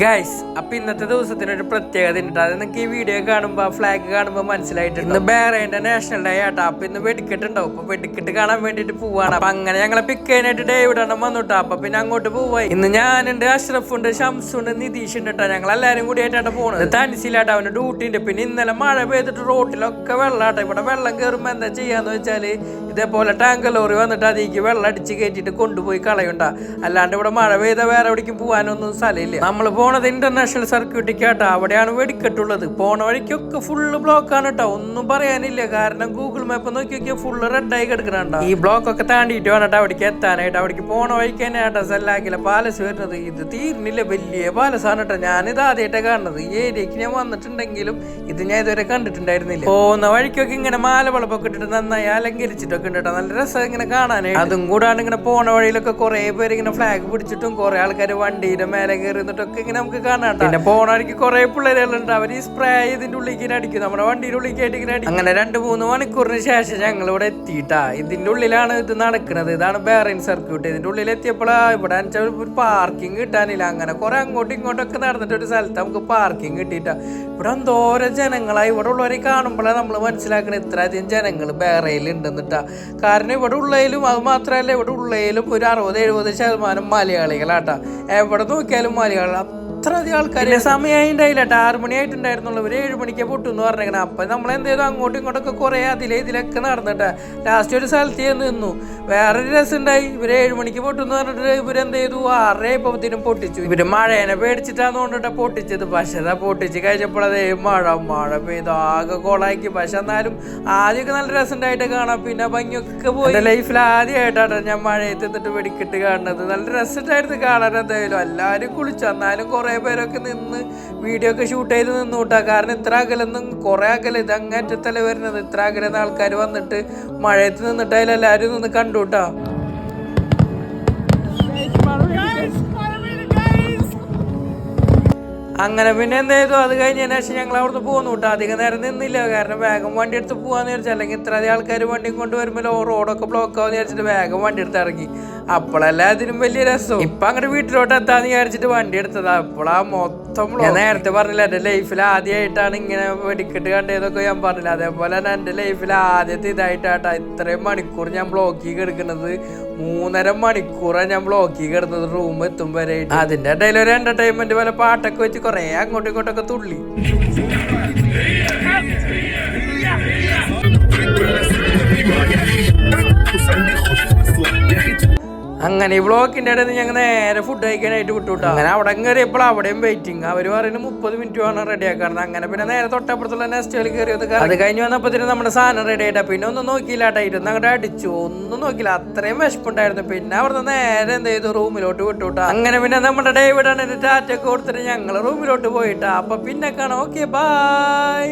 Guys അപ്പൊ ഇന്നത്തെ ദിവസത്തിന് ഒരു പ്രത്യേകത ഉണ്ട്. അത് നിങ്ങൾക്ക് ഈ വീഡിയോ കാണുമ്പോ ഫ്ലാഗ് കാണുമ്പോ മനസ്സിലായിട്ടുണ്ട്. ഇന്ന് ബേറേന്റെ നാഷണൽ ഡേ ആട്ടാ. അപ്പൊ ഇന്ന് വെടിക്കെട്ട് ഉണ്ടാവും. അപ്പൊ വെടിക്കെട്ട് കാണാൻ വേണ്ടിട്ട് പോവാണ്. അപ്പൊ അങ്ങനെ ഞങ്ങളെ പിക്ക് ചെയ്യാനായിട്ട് എണ്ണം വന്നിട്ടാ. അപ്പൊ പിന്നെ അങ്ങോട്ട് പോവായി. ഇന്ന് ഞാനുണ്ട് അഷ്റഫ് ഉണ്ട് ഷംസ് ഉണ്ട് നിതീഷ് ഉണ്ട് കേട്ടോ ഞങ്ങൾ എല്ലാരും കൂടി ആയിട്ടാണ് പോണത്. തനിച്ചില്ലാട്ടോ അവന് ഡ്യൂട്ടി ഉണ്ട്. പിന്നെ ഇന്നലെ മഴ പെയ്തിട്ട് റോട്ടിലൊക്കെ വെള്ളാട്ടോ. ഇവിടെ വെള്ളം കയറുമ്പോ എന്താ ചെയ്യാന്ന് വെച്ചാൽ ഇതേപോലെ ടാങ്കർ ലോറി വന്നിട്ട് അതിലേക്ക് വെള്ളം അടിച്ച് കയറ്റിട്ട് കൊണ്ടുപോയി കളയണ്ട അല്ലാണ്ട് ഇവിടെ മഴ പെയ്ത വേറെ എവിടേക്കും പോകാനൊന്നും സ്ഥലമില്ല. നമ്മൾ പോണത് ഇന്റർനാഷണൽ സർക്യൂട്ടിൽ കേട്ടോ അവിടെയാണ് വെടിക്കെട്ടുള്ളത്. പോണ വഴിക്കൊക്കെ ഫുള്ള് ബ്ലോക്ക് ആണ് കേട്ടോ ഒന്നും പറയാനില്ല. കാരണം ഗൂഗിൾ മാപ്പ് നോക്കി നോക്കിയാൽ ഫുള്ള് റെഡായി കിടക്കണണ്ട? ഈ ബ്ലോക്ക് ഒക്കെ താണ്ടിയിട്ട് വേണം അവിടേക്ക് എത്താനായിട്ട്. അവിടേക്ക് പോണ വഴിക്ക് തന്നെ കേട്ടോ സെല്ലാക്കിലെ പാലസ് വരുന്നത്. ഇത് തീർന്നില്ല. വലിയ പാലസാണ് കേട്ടോ ഞാനിത് ആദ്യമായിട്ടാണ് കാണുന്നത്. ഈ ഏരിയക്ക് ഞാൻ വന്നിട്ടുണ്ടെങ്കിലും ഇത് ഞാൻ ഇതുവരെ കണ്ടിട്ടുണ്ടായിരുന്നില്ല. പോകുന്ന വഴിക്കൊക്കെ ഇങ്ങനെ മാലവളപ്പൊക്കെ ഇട്ടിട്ട് നന്നായി അലങ്കരിച്ചിട്ടൊക്കെ ഉണ്ട് കേട്ടോ നല്ല രസം ഇങ്ങനെ കാണാനായിട്ട്. അതും കൂടാണ് ഇങ്ങനെ പോണ വഴിയിലൊക്കെ കുറെ പേര് ഇങ്ങനെ ഫ്ലാഗ് പിടിച്ചിട്ടും കുറെ ആൾക്കാർ വണ്ടിയുടെ മേലെ കയറി നിന്നിട്ടൊക്കെ ഇങ്ങനെ നമുക്ക് കാണാം. പിന്നെ പോണ വഴിക്ക് കുറെ പിള്ളേരുകളുണ്ട് അവർ ഈ സ്പ്രേ ഇതിന്റെ ഉള്ളിലേക്ക് ഇങ്ങനെ അടിക്കും. നമ്മുടെ വണ്ടിയുടെ ഉള്ളിലേക്ക് ആയിട്ട് ഇങ്ങനെ അടിക്കും. അങ്ങനെ രണ്ട് മൂന്ന് മണിക്കൂറിന് ശേഷം ഞങ്ങൾ ഇവിടെ എത്തിയിട്ടാ. ഇതിന്റെ ഉള്ളിലാണ് ഇത് നടക്കുന്നത് ഇതാണ് ബേറിൻ സർക്യൂട്ട് ഇതിന്റെ ഉള്ളിൽ എത്തിയപ്പോഴാ ഇവിടെ ഒരു പാർക്കിംഗ് കിട്ടാനില്ല. അങ്ങനെ കുറെ അങ്ങോട്ടും ഇങ്ങോട്ടൊക്കെ നടന്നിട്ട് ഒരു സ്ഥലത്ത് നമുക്ക് പാർക്കിംഗ് കിട്ടിയിട്ടാ. ഇവിടെ എന്തോരം ജനങ്ങളായി ഇവിടെ ഉള്ളവരെ കാണുമ്പോഴാണ് നമ്മൾ മനസ്സിലാക്കുന്നത് ഇത്രയധികം ജനങ്ങൾ ബേറയിൽ ഉണ്ടെന്നിട്ടാ കാരണം ഇവിടെ ഉള്ളതിലും അത് മാത്രമല്ല ഇവിടെ ഉള്ളതിലും ഒരു അറുപത് എഴുപത് ശതമാനം മലയാളികളാട്ടാ. എവിടെ നോക്കിയാലും മലയാളികൾ അത്ര ആൾക്കാർ ആൾക്കാർ സമയമായി ഉണ്ടായില്ല കേട്ടോ ആറ് മണിയായിട്ടുണ്ടായിരുന്നുള്ളൂ. ഒരു ഏഴ് മണിക്ക് പൊട്ടുന്നു പറഞ്ഞേക്കണം. അപ്പം നമ്മൾ എന്ത് ചെയ്തു? അങ്ങോട്ടും ഇങ്ങോട്ടൊക്കെ കുറേ അതിലെ ഇതിലൊക്കെ നടന്നിട്ട് ലാസ്റ്റ് ഒരു സ്ഥലത്ത് ചെന്ന് നിന്നു. വേറൊരു രസം ഉണ്ടായി ഇവർ ഏഴ് മണിക്ക് പൊട്ടുന്നു പറഞ്ഞിട്ട് ഇവരെന്ത് ചെയ്തു? ആറര ഇപ്പത്തിനും പൊട്ടിച്ചു. ഇവർ മഴേനെ പേടിച്ചിട്ടാന്ന് കൊണ്ടിട്ട് പൊട്ടിച്ചത്. പക്ഷെ അതാ പൊട്ടിച്ച് കഴിഞ്ഞപ്പോഴതേ മഴ മഴ പെയ്തു. ആകെ കോളാക്കി. പക്ഷെ എന്നാലും ആദ്യമൊക്കെ നല്ല രസം ഉണ്ടായിട്ട് കാണാം. പിന്നെ ഭംഗിയൊക്കെ പോയി. ലൈഫിൽ ആദ്യമായിട്ടാണ് ഞാൻ മഴയത്ത് എന്നിട്ട് വെടിക്കിട്ട് കാണുന്നത്. നല്ല രസമുണ്ടായിരുന്നു കാണാൻ എന്തായാലും. എല്ലാവരും കുളിച്ചു. എന്നാലും കുറെ പേരൊക്കെ നിന്ന് വീഡിയോ ഒക്കെ ഷൂട്ട് ചെയ്ത് നിന്നു കൂട്ടാ കാരണം ഇത്ര അകലൊന്നും കുറെ അകല ഇത് അങ്ങേറ്റത്തല്ലേ വരുന്നത്. ഇത്ര അകലെന്ന് ആൾക്കാർ വന്നിട്ട് മഴയത്ത് നിന്നിട്ട് അതിലെല്ലാവരും നിന്ന് കണ്ടുട്ടാ. അങ്ങനെ പിന്നെ എന്ത് ചെയ്തു? അത് കഴിഞ്ഞതിന് ശേഷം ഞങ്ങൾ അവിടുന്ന് പോകുന്നു കേട്ടോ. അധികം നേരം നിന്നില്ല. കാരണം വേഗം വണ്ടി എടുത്ത് പോകാന്ന് വിചാരിച്ചു. അല്ലെങ്കിൽ ഇത്ര അധികം ആൾക്കാർ വണ്ടിയും കൊണ്ട് വരുമ്പോൾ റോഡൊക്കെ ബ്ലോക്ക് ആവുമെന്ന് വിചാരിച്ചിട്ട് വേഗം വണ്ടി എടുത്ത് ഇറങ്ങി. അപ്പോഴല്ല അതിനും വലിയ രസം. ഇപ്പൊ അങ്ങോട്ട് വീട്ടിലോട്ട് എത്താന്ന് വിചാരിച്ചിട്ട് വണ്ടി എടുത്തതാ. അപ്പോഴാ മൊത്തം ഞാൻ നേരത്തെ പറഞ്ഞില്ല എന്റെ ലൈഫിൽ ആദ്യമായിട്ടാണ് ഇങ്ങനെ വെടിക്കെട്ട് കണ്ടതൊക്കെ ഞാൻ പറഞ്ഞില്ല. അതേപോലെ തന്നെ എന്റെ ലൈഫിൽ ആദ്യത്തെ ഇതായിട്ടാട്ടാ ഇത്രയും മണിക്കൂർ ഞാൻ ബ്ലോക്കിൽ കിടക്കുന്നത്. മൂന്നര മണിക്കൂറാണ് ഞാൻ ബ്ലോക്കിൽ കിടന്നത് റൂം എത്തും വരെ അതിന്റെ ഇടയിൽ ഒരു എന്റർടൈൻമെന്റ് പോലെ പാട്ടൊക്കെ വെച്ച് കുറെ അങ്ങോട്ടും ഇങ്ങോട്ടൊക്കെ തുള്ളി. അങ്ങനെ ഈ ബ്ലോക്കിന്റെ ഇടയിൽ ഞങ്ങൾ നേരെ ഫുഡ് കഴിക്കാനായിട്ട് വിട്ടുവിട്ടു അങ്ങനെ അവിടെ കയറിയപ്പോൾ അവിടെയും വെയിറ്റിംഗ് അവർ പറയുന്നത് മുപ്പത് മിനിറ്റ് വേണം റെഡി ആക്കാറുണ്ട് അങ്ങനെ പിന്നെ നേരെ തൊട്ടപ്പുറത്തുള്ള നെസ്റ്റുകൾ കയറിയത് അത് കഴിഞ്ഞ് വന്നപ്പോഴത്തേനും നമ്മുടെ സാധനം റെഡി ആയിട്ടാ. പിന്നെ ഒന്നും നോക്കിയില്ല കേട്ടോ അങ്ങോട്ട് അടിച്ചു. ഒന്നും നോക്കിയില്ല. അത്രയും വിശപ്പുണ്ടായിരുന്നു. പിന്നെ അവിടുന്ന് നേരെ എന്ത് ചെയ്തു? റൂമിലോട്ട് വിട്ടുവിട്ടാ അങ്ങനെ പിന്നെ നമ്മുടെ ഡേവിഡാണ് ടാറ്റൊക്കെ കൊടുത്തിട്ട് ഞങ്ങൾ റൂമിലോട്ട് പോയിട്ടാ അപ്പൊ പിന്നെ കാണാം. Okay bye